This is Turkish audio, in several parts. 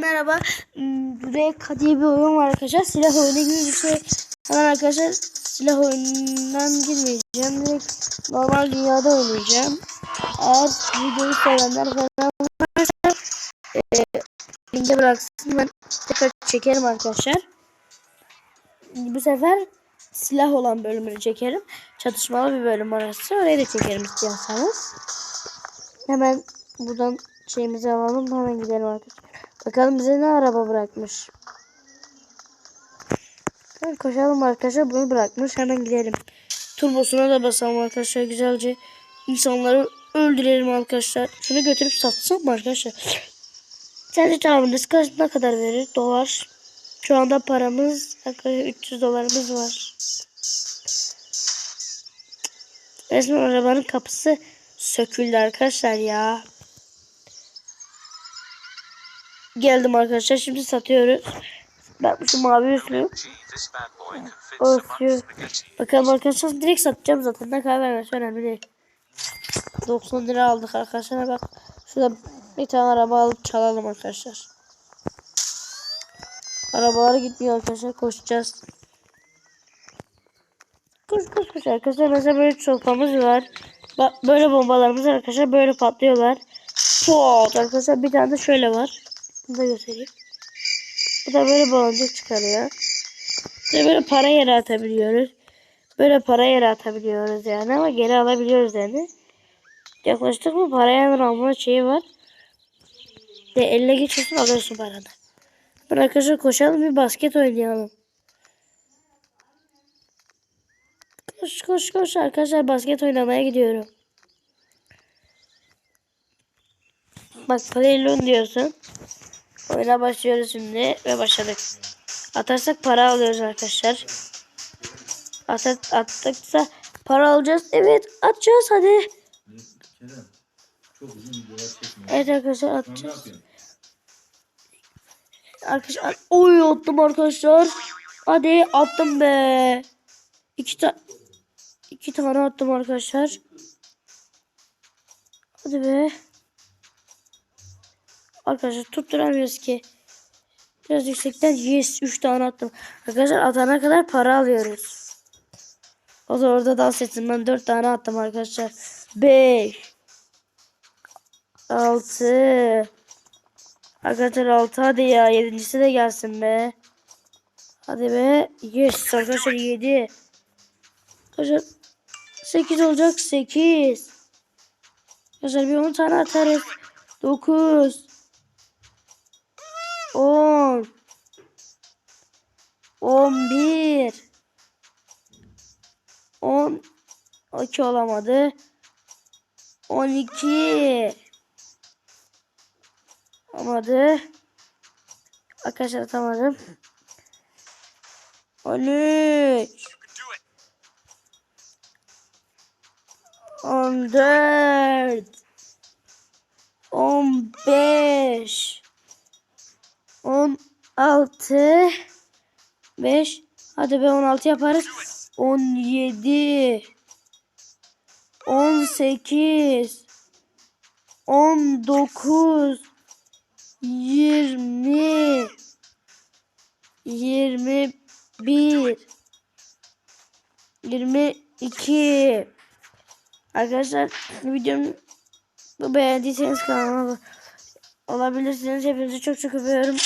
Merhaba. Reka diye bir oyun var arkadaşlar. Silah oyunu gibi bir şey. Hemen arkadaşlar silah oyunundan girmeyeceğim. Direkt normal dünyada oynayacağım. Eğer videoyu sevenler falan varsa e, linke bıraksın. Ben tekrar çekerim arkadaşlar. Bu sefer silah olan bölümünü çekerim. Çatışmalı bir bölüm arası. Orayı da çekerim istiyorsanız. Hemen buradan şeyimizi alalım. Hemen gidelim arkadaşlar. Bakalım bize ne araba bırakmış. Hadi koşalım arkadaşlar. Bunu bırakmış. Hemen gidelim. Turbosuna da basalım arkadaşlar. Güzelce insanları öldürelim arkadaşlar. Şunu götürüp satsak mı arkadaşlar? Sence tahmininiz ne kadar verir? Dolar. Şu anda paramız yaklaşık 300 dolarımız var. Resmen arabanın kapısı söküldü arkadaşlar ya. Geldim arkadaşlar. Şimdi satıyoruz. Ben şu mavi üstlü. Örtüyor. Bakalım arkadaşlar direkt satacağım zaten. Ne kadar vermesi önemli değil. 90 lira aldık arkadaşlar. Bak şurada bir tane araba alıp çalalım arkadaşlar. Arabaları gitmiyor arkadaşlar. Koşacağız. Koş koş koş arkadaşlar. Mesela böyle sopamız var. Bak böyle bombalarımız arkadaşlar. Böyle patlıyorlar. Pot arkadaşlar. Bir tane de şöyle var. Bunu da göstereyim. Bu da böyle baloncuk çıkarıyor. Ve böyle para yere atabiliyoruz. Böyle para yere atabiliyoruz yani ama geri alabiliyoruz yani. Yaklaştık mı paraya alma şeyi var. De elle geçiyorsun alıyorsun paranı. Ben arkadaşlar koşalım bir basket oynayalım. Koş koş koş arkadaşlar basket oynamaya gidiyorum. Bak playlon diyorsun. Oyuna başlıyoruz şimdi ve başladık. Atarsak para alıyoruz arkadaşlar. At attıksa para alacağız. Evet atacağız hadi. Evet arkadaşlar atacağız. Arkadaşlar oy attım arkadaşlar. Hadi attım be. İki ta iki tane attım arkadaşlar. Hadi be. Arkadaşlar tutturamıyoruz ki. Biraz yüksekten yes 3 tane attım. Arkadaşlar atana kadar para alıyoruz. O da orada dans etsin. Ben 4 tane attım arkadaşlar. 5 6 Arkadaşlar 6 hadi ya. Yedincisi de gelsin be. Hadi be. Yes arkadaşlar 7. Arkadaşlar 8 olacak 8. Arkadaşlar bir 10 tane atarız. 9 10 11 10 12 olamadı. 12 olmadı. Arkadaşlar atamadım. 13 14 15 16 5 Hadi be 16 yaparız. 17 18 19 20 21 22 Arkadaşlar videomu beğendiyseniz kanalıma olabilirsiniz. Hepinizi çok çok öpüyorum.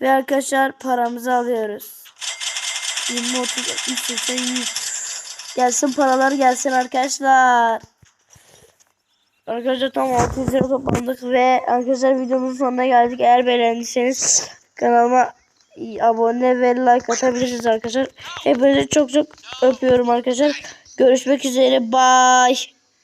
Ve arkadaşlar paramızı alıyoruz. 20 30 70 80 100 Gelsin paralar gelsin arkadaşlar. Arkadaşlar tam 600 lira toplandık ve arkadaşlar videomuzun sonuna geldik. Eğer beğendiyseniz kanalıma abone ve like atabilirsiniz arkadaşlar. Hepinizi çok çok öpüyorum arkadaşlar. Görüşmek üzere. Bye.